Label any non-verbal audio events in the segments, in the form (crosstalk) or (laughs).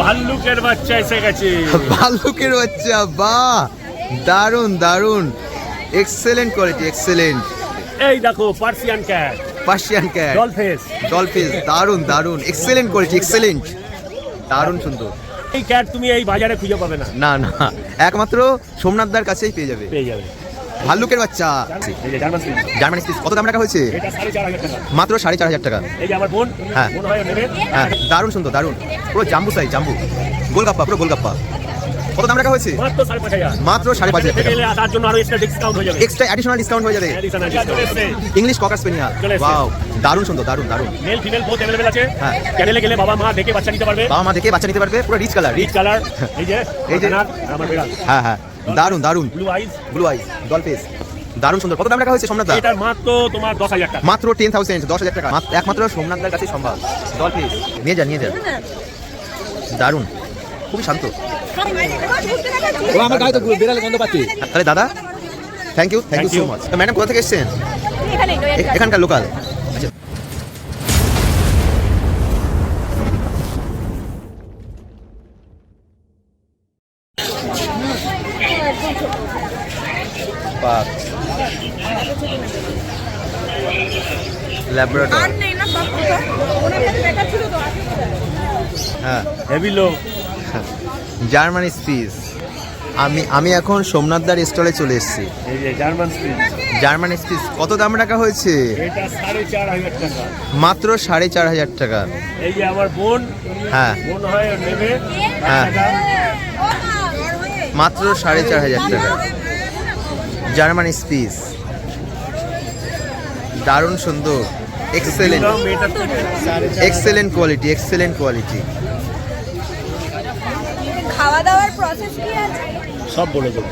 ভাল্লুকের বাচ্চা এসে গেছে। ভাল্লুকের বাচ্চা বাহ! দারুণ দারুণ এক্সেলেন্ট কোয়ালিটি এক্সেলেন্ট এই দেখো Persian cat Persian cat doll face doll face দারুণ দারুণ এক্সেলেন্ট কোয়ালিটি এক্সেলেন্ট দারুণ সুন্দর। এই ক্যাট তুমি এই বাজারে খুঁজে পাবে না। না না। একমাত্র সোমনাথদার কাছেই পেয়ে যাবে। পেয়ে যাবে। ভাল্লুকের বাচ্চা। জার্মান স্পিচ কত দাম রাখা হয়েছে? মাত্র সাড়ে চার হাজার টাকা। এই যে আমার বোন হ্যাঁ। বোন হয় নেবে হ্যাঁ দারুণ সুন্দর দারুণ। পুরো জাম্বু সাইজ জাম্বু। গোলগাপ্পা পুরো গোলগাপ্পা। কত দাম রাখা হয়েছে? মাত্র সাড়ে পাঁচ হাজার। মাত্র সাড়ে পাঁচ হাজার তার জন্য আরও এক্সট্রা ডিসকাউন্ট হয়ে যাবে। এক্সট্রা অ্যাডিশনাল ডিসকাউন্ট হয়ে যাবে। ইংলিশ ককার এসছে। ওয়াও দারুণ সুন্দর দারুণ দারুণ। মেল ফিমেল বোথ অ্যাভেলেবেল আছে। হ্যাঁ। চ্যানেলে গেলে বাবা মা দেখে বাচ্চা নিতে পারবে। বাবা মা দেখে বাচ্চা নিতে পারবে পুরো রিচ কালার রিচ কালার এই যে এই যে- আমার বেড়াল। হ্যাঁ হ্যাঁ। দারুণ দারুণ। ব্লু আইজ ব্লু আইস ডলফিস দারুণ সুন্দর। কত দাম রাখা হয়েছে সোমনাথ দা? এটার মাত্র তোমার দশ হাজার টাকা। মাত্র টেন থাউজেন্ড দশ হাজার টাকা। মাত্র- একমাত্র সোমনাথদার কাছে সম্ভব। ডলফিস নিয়ে যান নিয়ে যান দারুণ। খুবই শান্ত। ও আমার গায়ে তো বিড়ালে গন্ধ পাচ্ছি। তাহলে দাদা thank you thank you so. Much madam কোথা থেকে এসেছেন? এখানকার লোকাল আচ্ছা। বাহ। ল্যাবরেটর হ্যাঁ। হেভি লো জার্মানি স্পিস আমি আমি এখন সোমনাথদার স্টলে চলে এসেছি। জার্মান স্পিস কত দাম রাখা হয়েছে? এটা সাড়ে চার হাজার টাকা। মাত্র সাড়ে চার হাজার টাকা। এই যে আমার বোন হ্যাঁ। বোন হয় নেবে। হ্যাঁ। মাত্র সাড়ে চার হাজার টাকা। জার্মানি স্পিস দারুণ সুন্দর। Excellent excellent quality excellent quality খাওয়া দাওয়ার প্রসেস কি আছে? সব বলে দেবো।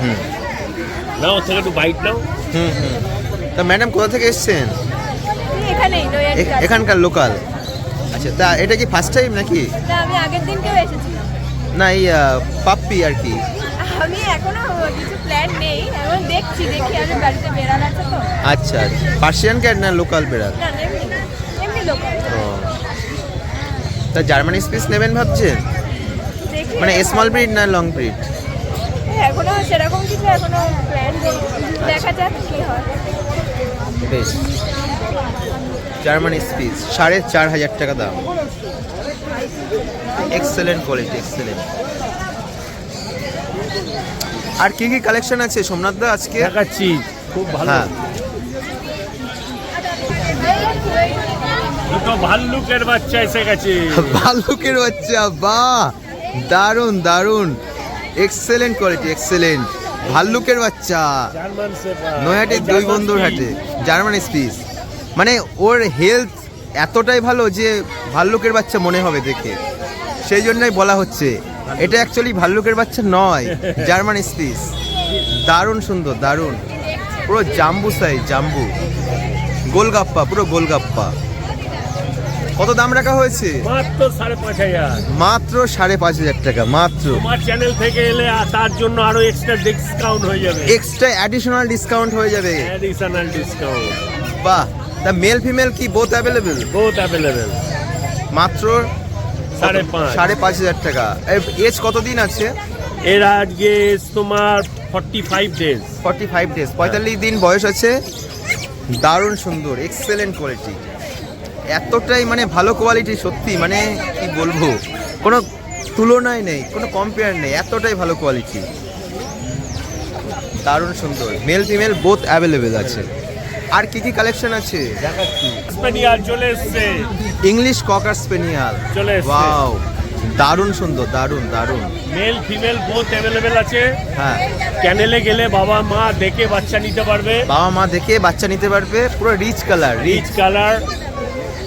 হুম। না থেকে একটু বাইট নাও। হুম হুম। তা ম্যাডাম কোথা থেকে এসেছেন? এখানেই এখানকার লোকাল আচ্ছা তা এটা কি ফার্স্ট টাইম নাকি? না আমি আগের দিনকেও এসেছি। না এই পাপ্পি আর কি। আমি এখনও কিছু প্ল্যান নেই এখন দেখছি দেখি আমি বাড়িতে বেড়াল আছে তো। আচ্ছা পার্সিয়ান ক্যাট না লোকাল বেড়াল? না এমনি এমনি লোক ও। তা জার্মানি স্পিস নেবেন ভাবছেন? মানে স্মল ব্রিড না লং ব্রিড এখনও সেরকম কিছু এখনও প্ল্যান দেখা যাক কি হয়। বেশ। জার্মানি স্পিস সাড়ে চার হাজার টাকা দাম। এক্সেলেন্ট কোয়ালিটি এক্সেলেন্ট আর কি কি কালেকশন আছে? সোমনাথ দা আজকে? দেখাচ্ছি। খুব ভালো। হ্যাঁ। দুটো ভাল্লুকের বাচ্চা এসে গেছে। (laughs) ভাল্লুকের বাচ্চা বাহ! দারুণ দারুণ এক্সেলেন্ট কোয়ালিটি এক্সেলেন্ট ভাল্লুকের বাচ্চা। শেফার্ড দুই বন্ধুর হাটে জার্মান স্পিস মানে ওর হেলথ এতটাই ভালো যে ভাল্লুকের বাচ্চা মনে হবে দেখে। সেই জন্যই বলা হচ্ছে। এটা অ্যাকচুয়ালি ভাল্লুকের বাচ্চা নয় জার্মান স্পিস দারুণ সুন্দর, দারুণ। পুরো জাম্বু সাইজ জাম্বু। গোলগাপ্পা, পুরো গোলগাপ্পা। কত দাম রাখা হয়েছে? মাত্র সাড়ে পাঁচ হাজার। মাত্র সাড়ে পাঁচ হাজার টাকা মাত্র। তোমার চ্যানেল থেকে এলে আর তার জন্য আরও এক্সট্রা ডিসকাউন্ট হয়ে যাবে। এক্সট্রা অ্যাডিশনাল ডিসকাউন্ট হয়ে যাবে। অ্যাডিশনাল ডিসকাউন্ট বাহ তা মেল ফিমেল কি বোথ অ্যাভেলেবেল বোথ অ্যাভেলেবেল মাত্র সাড়ে পাঁচ। সাড়ে পাঁচ হাজার টাকা। এজ কতদিন আছে? এর আজকে তোমার forty five days forty five days পঁয়তাল্লিশ দিন বয়স আছে। দারুণ সুন্দর এক্সেলেন্ট কোয়ালিটি এতটাই মানে ভালো কোয়ালিটি সত্যি মানে কি বলব? কোনো তুলনায় নেই কোনো কম্পেয়ার নেই এতটাই ভালো কোয়ালিটি দারুণ সুন্দর। মেল ফিমেল বোথ অ্যাভেলেবেল আছে। আর কি কি কালেকশন আছে? স্পেনিয়াল চলে এসছে। ইংলিশ ককার স্পেনিয়াল চলে এসছে। ওয়াও দারুণ সুন্দর দারুণ দারুণ। মেল ফিমেল বোথ অ্যাভেলেবেল আছে। হ্যাঁ। ক্যানেলে গেলে বাবা মা দেখে বাচ্চা নিতে পারবে। বাবা মা দেখে বাচ্চা নিতে পারবে। পুরো রিচ কালার রিচ কালার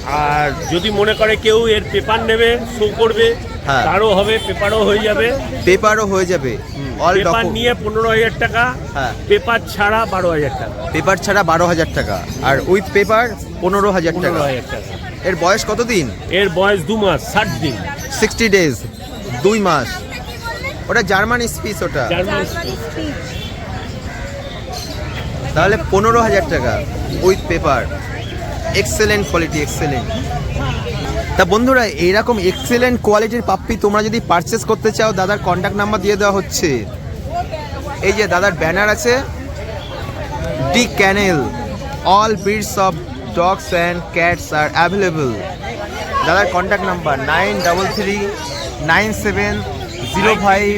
আর যদি মনে করে কেউ এর পেপার নেবে শো করবে হ্যাঁ। তারও হবে পেপারও হয়ে যাবে। পেপারও হয়ে যাবে। অল পেপার নিয়ে পনেরো হাজার টাকা হ্যাঁ। পেপার ছাড়া বারো হাজার টাকা। পেপার ছাড়া বারো হাজার টাকা। আর উইথ পেপার পনেরো হাজার টাকা। হাজার টাকা। এর বয়স কত দিন? এর বয়স দু মাস ষাট দিন। সিক্সটি ডেজ দুই মাস। ওটা জার্মান স্পিস ওটা। জার্মান তাহলে পনেরো হাজার টাকা with paper excellent quality excellent তা বন্ধুরা, এইরকম এক্সেলেন্ট কোয়ালিটির পাপ্পি তোমরা যদি পারচেস করতে চাও, দাদার কন্ট্যাক্ট নাম্বার দিয়ে দেওয়া হচ্ছে। এই যে দাদার ব্যানার আছে D kennel all breeds of dogs and cats are available দাদার contact number nine double three nine seven zero five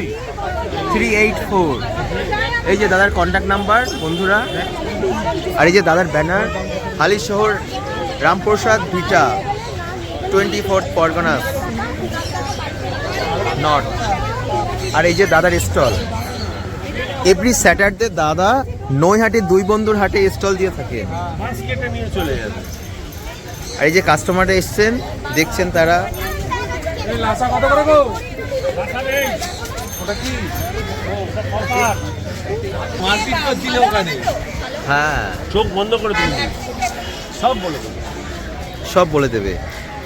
three eight four এই যে দাদার কন্ট্যাক্ট নাম্বার বন্ধুরা আর এই যে দাদার banner, Halisahar, Ramprasad Bhita twenty fourth Parganas north আর এই যে দাদার স্টল এভরি স্যাটারডে দাদা নৈহাটি দুই বন্ধুর হাটে স্টল দিয়ে থাকে। আর এই যে কাস্টমাররা এসছেন, দেখছেন তারা। ওটা কি? হ্যাঁ। চোখ বন্ধ করে তুমি সব বলে দেবে। সব বলে দেবে।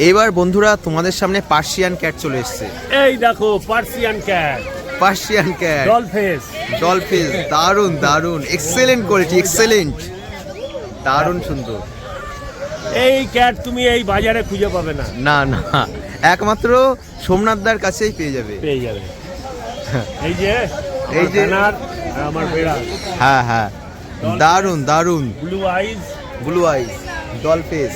এবার বন্ধুরা তোমাদের সামনে পার্সিয়ান ক্যাট চলে এসছে। এই দেখো Persian cat Persian cat doll face doll face দারুণ দারুণ এক্সেলেন্ট কোয়ালিটি এক্সেলেন্ট দারুণ সুন্দর। এই ক্যাট তুমি এই বাজারে খুঁজে পাবে না। না না। একমাত্র সোমনাথদার কাছেই পেয়ে যাবে। পেয়ে যাবে। এই যে এই যে আমার বেড়া হ্যাঁ হ্যাঁ। দারুণ দারুণ blue eyes blue eyes doll ডলফিস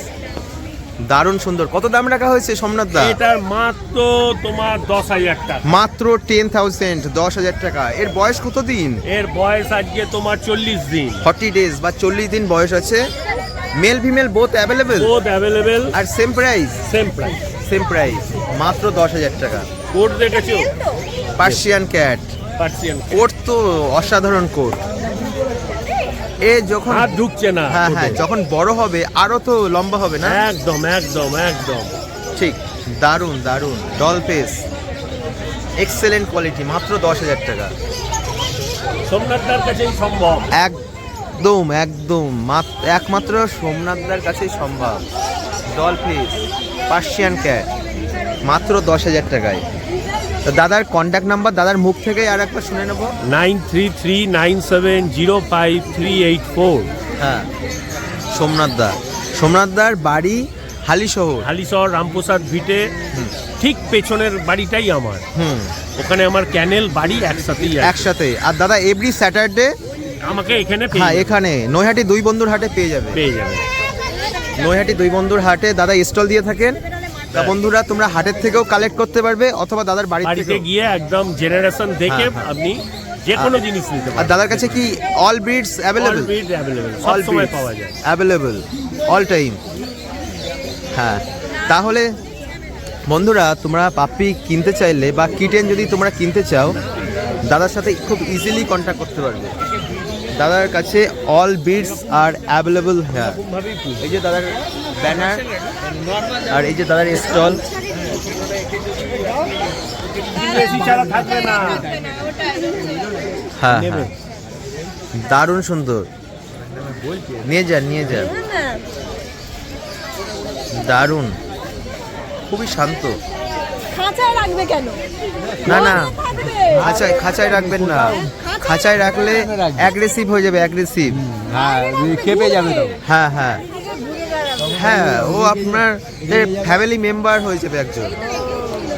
দারুণ সুন্দর। কত দাম রাখা হয়েছে সোমনাথ দা? এটার মাত্র তোমার দশ হাজার টাকা। মাত্র টেন থাউজেন্ড দশ হাজার টাকা। এর বয়স কত দিন? এর বয়স আজকে তোমার চল্লিশ দিন। ফর্টি ডেজ বা চল্লিশ দিন বয়স আছে। Male female both available both available আর same price same price same price মাত্র দশ হাজার টাকা। কোড দেখেছ পার্সিয়ান ক্যাট পার্সিয়ান কোট তো অসাধারণ কোট এ যখন হাত ঢুকছে না হ্যাঁ হ্যাঁ। যখন বড় হবে আরও তো লম্বা হবে না? একদম একদম একদম। ঠিক দারুণ দারুণ ডল পেস এক্সেলেন্ট কোয়ালিটি মাত্র দশ হাজার টাকা। সোমনাথদার কাছেই সম্ভব। একদম একদম মাত- একমাত্র সোমনাথদার কাছেই সম্ভব। ডল পেস পার্সিয়ান ক্যাট মাত্র দশ হাজার টাকায়। তো দাদার কন্ট্যাক্ট নাম্বার দাদার মুখ থেকেই আর একবার শুনে নেব। Nine three three nine seven zero five three eight four. হ্যাঁ সোমনাথদা সোমনাথদার বাড়ি হালিশহর। হালিশহর রামপ্রসাদ ভিটে। ঠিক পেছনের বাড়িটাই আমার। হুম। ওখানে আমার ক্যানেল বাড়ি একসাথেই আছে। একসাথে আর দাদা এভরি স্যাটারডে আমাকে এখানে পেয়ে হ্যাঁ এখানে। নৈহাটি দুই বন্ধুর হাটে পেয়ে যাবে। পেয়ে যাবে। নৈহাটি দুই বন্ধুর হাটে দাদা স্টল দিয়ে থাকেন। তা বন্ধুরা তোমরা হাটের থেকেও কালেক্ট করতে পারবে অথবা দাদার বাড়ি বাড়িতে গিয়ে একদম জেনারেশন দেখে হ্যাঁ, হ্যাঁ। আপনি যে কোনো জিনিস নিতে আর দাদার কাছে কি অল ব্রিডস অ্যাভেলেবল অ্যাভেলেবেল সব সময় পাওয়া যায়। অ্যাভেলেবল অল টাইম হ্যাঁ তাহলে বন্ধুরা তোমরা পাপ্পি কিনতে চাইলে বা কিটেন যদি তোমরা কিনতে চাও দাদার সাথে খুব ইজিলি কন্ট্যাক্ট করতে পারবে। দাদার কাছে অল বিডস আর অ্যাভেলেবল হ্যাঁ এই যে দাদার ব্যানার আর এই যে দাদার স্টল হ্যাঁ হ্যাঁ। দারুণ সুন্দর। নিয়ে যান নিয়ে যান দারুণ। খুবই শান্ত। খাঁচায় রাখবে কেন? না না। খাঁচায় খাঁচায় রাখবেন না। খাঁচায় রাখলে অ্যাগ্রেসিভ হয়ে যাবে অ্যাগ্রেসিভ হ্যাঁ খেপে যাবে তো। হ্যাঁ হ্যাঁ। হ্যাঁ ও আপনার ফ্যামিলি মেম্বার হয়ে যাবে একজন।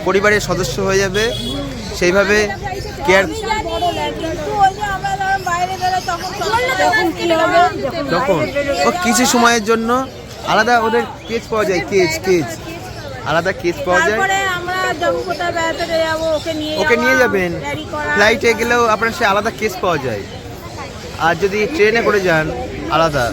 পরিবারের সদস্য হয়ে যাবে। সেইভাবে কেয়ার তখন ও কিছু সময়ের জন্য আলাদা ওদের কেজ পাওয়া যায় কেজ কেজ আলাদা কেজ পাওয়া যায়। যখন কোথাও বেড়াতে যাব ওকে নিয়ে ওকে নিয়ে যাবেন। ফ্লাইটে গেলেও আপনার সে আলাদা কেস পাওয়া যায়। আর যদি ট্রেনে করে যান আলাদা।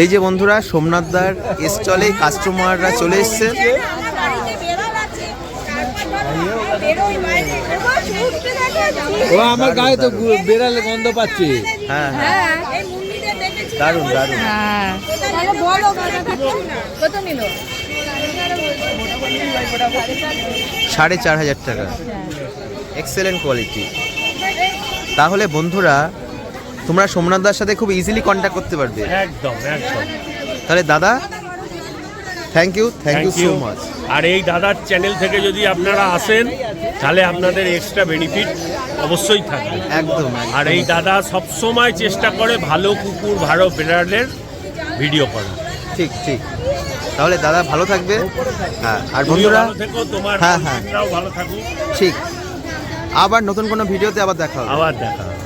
এই যে বন্ধুরা সোমনাথদার স্টলে কাস্টমাররা চলে এসছে। ও আমার গায়ে তো বেড়ালে গন্ধ পাচ্ছে। হ্যাঁ হ্যাঁ। হ্যাঁ। দারুণ কত নিল? সাড়ে চার হাজার টাকা। এক্সেলেন্ট কোয়ালিটি তাহলে বন্ধুরা তোমরা সোমনাথদার সাথে খুব ইজিলি কন্ট্যাক্ট করতে পারবে। একদম একদম। তাহলে দাদা thank you thank you so much আর এই দাদার চ্যানেল থেকে যদি আপনারা আসেন তাহলে আপনাদের এক্সট্রা বেনিফিট অবশ্যই থাকবে। একদম আর এই দাদা সব সময় চেষ্টা করে ভালো কুকুর ভালো বিড়ালের ভিডিও করা। ঠিক ঠিক। তাহলে দাদা ভালো থাকবে। হ্যাঁ আর বন্ধুরা হ্যাঁ, হ্যাঁ। ভালো থাকুক। ঠিক। আবার নতুন কোনো ভিডিওতে আবার দেখা হবে। আবার দেখা হবে।